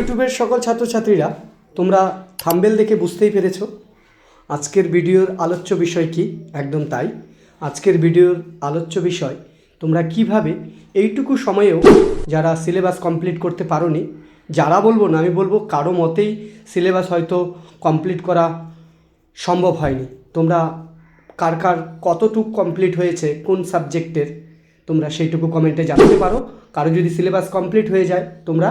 ইউটিউবের সকল ছাত্রছাত্রীরা, তোমরা থাম্বেল দেখে বুঝতেই পেরেছ। আজকের ভিডিওর আলোচ্য বিষয় কি? একদম তাই। আজকের ভিডিওর আলোচ্য বিষয়, তোমরা কীভাবে এইটুকু সময়েও যারা সিলেবাস কমপ্লিট করতে পারোনি, যারা বলব না, আমি বলব কারও মতেই সিলেবাস হয়তো কমপ্লিট করা সম্ভব হয়নি। তোমরা কার কার কতটুক কমপ্লিট হয়েছে, কোন সাবজেক্টের, তোমরা সেইটুকু কমেন্টে জানাতে পারো। কারও যদি সিলেবাস কমপ্লিট হয়ে যায়, তোমরা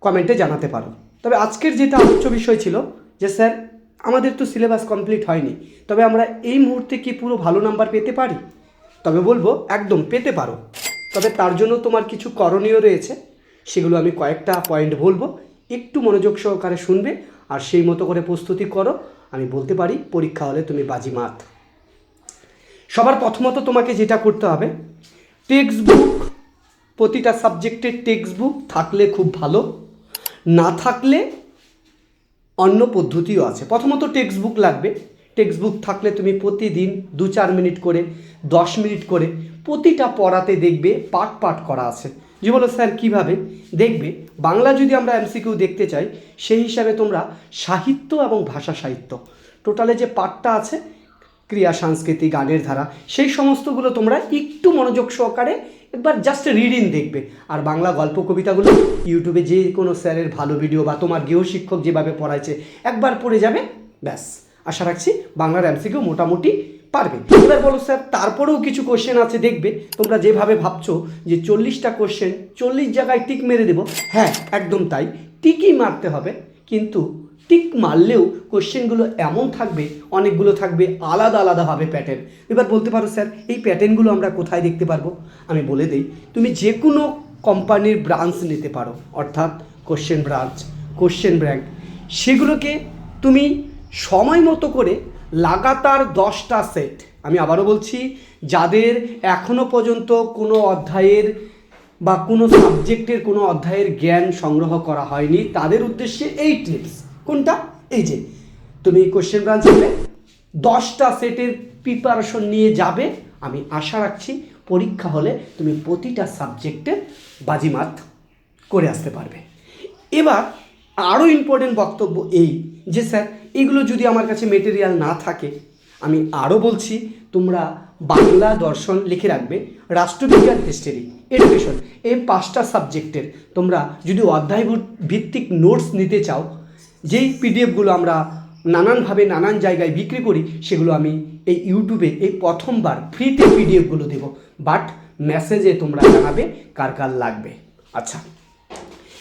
কমেন্টে জানাতে পারো। তবে আজকের যেটা আলোচ্য বিষয় ছিল যে, স্যার, আমাদের তো সিলেবাস কমপ্লিট হয়নি। তবে আমরা এই মুহূর্তে কি পুরো ভালো নাম্বার পেতে পারি? তবে বলব, একদম পেতে পারো। তবে তার জন্য তোমার কিছু করণীয় রয়েছে। সেগুলো আমি কয়েকটা পয়েন্ট বলব। একটু মনোযোগ সহকারে শুনবে আর সেই মতো করে প্রস্তুতি করো। আমি বলতে পারি, পরীক্ষা হলে তুমি বাজিমাত। সবার প্রথমত তোমাকে যেটা করতে হবে টেক্সট বুক প্রতিটা সাবজেক্টের টেক্সট বুক থাকলে খুব ভালো। না থাকলে অন্য পদ্ধতিও আছে। প্রথমত টেক্সট বুক লাগবে। টেক্সট বুক থাকলে তুমি প্রতিদিন দু চার মিনিট করে, দশ মিনিট করে প্রতিটা পড়াতে দেখবে, পাঠ পাঠ করা আছে। যে বলো স্যার কীভাবে? দেখবে, বাংলা যদি আমরা এমসিকিউ দেখতে চাই, সেই হিসাবে তোমরা সাহিত্য এবং ভাষা সাহিত্য, টোটালে যে পাঠটা আছে, ক্রিয়া, সাংস্কৃতিক, গানের ধারা, সেই সমস্তগুলো তোমরা একটু মনোযোগ সহকারে একবার জাস্ট রিডিং দেখবে। আর বাংলা গল্প কবিতাগুলো ইউটিউবে যে কোনো স্যারের ভালো ভিডিও বা তোমার গৃহশিক্ষক যেভাবে পড়াইছে, একবার পড়ে যাবে, ব্যাস। আশা রাখছি বাংলার এমসিকিউ মোটামুটি পারবে। এবার বলো স্যার, তারপরেও কিছু কোশ্চেন আছে, দেখবে। তোমরা যেভাবে ভাবছ যে চল্লিশটা কোশ্চেন চল্লিশ জায়গায় টিক মেরে দেবো হ্যাঁ একদম তাই। টিকই মারতে হবে। কিন্তু টিক মারলেও কোশ্চেনগুলো এমন থাকবে, অনেকগুলো থাকবে, আলাদা আলাদাভাবে প্যাটার্ন এবার বলতে পারো স্যার এই প্যাটার্নগুলো আমরা কোথায় দেখতে পারব? আমি বলে দিই, তুমি যে কোনো কোম্পানির ব্রাঞ্চ নিতে পারো, অর্থাৎ কোশ্চেন ব্রাঞ্চ কোশ্চেন ব্র্যাঙ্ক সেগুলোকে তুমি সময় মতো করে লাগাতার দশটা সেট আমি আবারও বলছি, যাদের এখনও পর্যন্ত কোনো অধ্যায়ের বা কোনো সাবজেক্টের কোনো অধ্যায়ের জ্ঞান সংগ্রহ করা হয়নি, তাদের উদ্দেশ্যে এই টিপস কোনটা? এই যে, তুমি কোশ্চেন ব্রাঞ্চ নেবে দশটা সেটের প্রিপারেশন নিয়ে যাবে। আমি আশা রাখছি পরীক্ষা হলে তুমি প্রতিটা সাবজেক্টে বাজিমাত করে আসতে পারবে। এবার আরও ইম্পর্টেন্ট বক্তব্য এই যে, স্যার, এগুলো যদি আমার কাছে মেটেরিয়াল না থাকে আমি আরও বলছি, তোমরা বাংলা দর্শন লিখে রাখবে, রাষ্ট্রবিজ্ঞান হিস্ট্রি এডুকেশন এই পাঁচটা সাবজেক্টের তোমরা যদি অধ্যায় ভিত্তিক নোটস নিতে চাও, যেই পিডিএফগুলো আমরা নানানভাবে নানান জায়গায় বিক্রি করি, সেগুলো আমি এই ইউটিউবে এই প্রথমবার ফ্রিতে পিডিএফগুলো দেবো। বাট মেসেজে তোমরা জানাবে কার কার লাগবে। আচ্ছা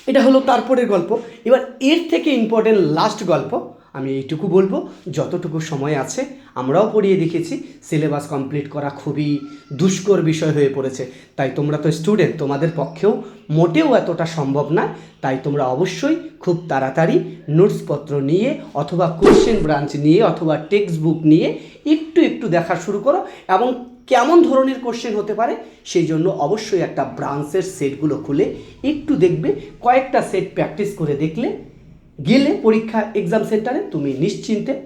এটা হলো তারপরের গল্প। এবার এর থেকে ইম্পর্টেন্ট লাস্ট গল্প আমি এইটুকু বলব, যতটুকু সময় আছে আমরাও পড়িয়ে দেখেছি, সিলেবাস কমপ্লিট করা খুবই দুষ্কর বিষয় হয়ে পড়েছে। তাই তোমরা তো স্টুডেন্ট তোমাদের পক্ষেও মোটেও এতটা সম্ভব না তাই তোমরা অবশ্যই খুব তাড়াতাড়ি নোটসপত্র নিয়ে অথবা কোশ্চেন ব্রাঞ্চ নিয়ে অথবা টেক্সট বুক নিয়ে একটু একটু দেখা শুরু করো এবং কেমন ধরনের কোশ্চেন হতে পারে সেই জন্য অবশ্যই একটা ব্রাঞ্চের সেটগুলো খুলে একটু দেখবে, কয়েকটা সেট প্র্যাকটিস করে দেখলে গেলে পরীক্ষা এক্সাম সেন্টারে তুমি নিশ্চিন্তে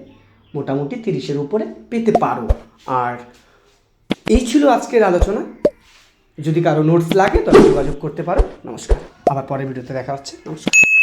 মোটামুটি তিরিশের উপরে পেতে পারো। আর এই ছিল আজকের আলোচনা। যদি কারও নোটস লাগে তবে যোগাযোগ করতে পারো। নমস্কার। আবার পরের ভিডিওতে দেখা হচ্ছে। নমস্কার।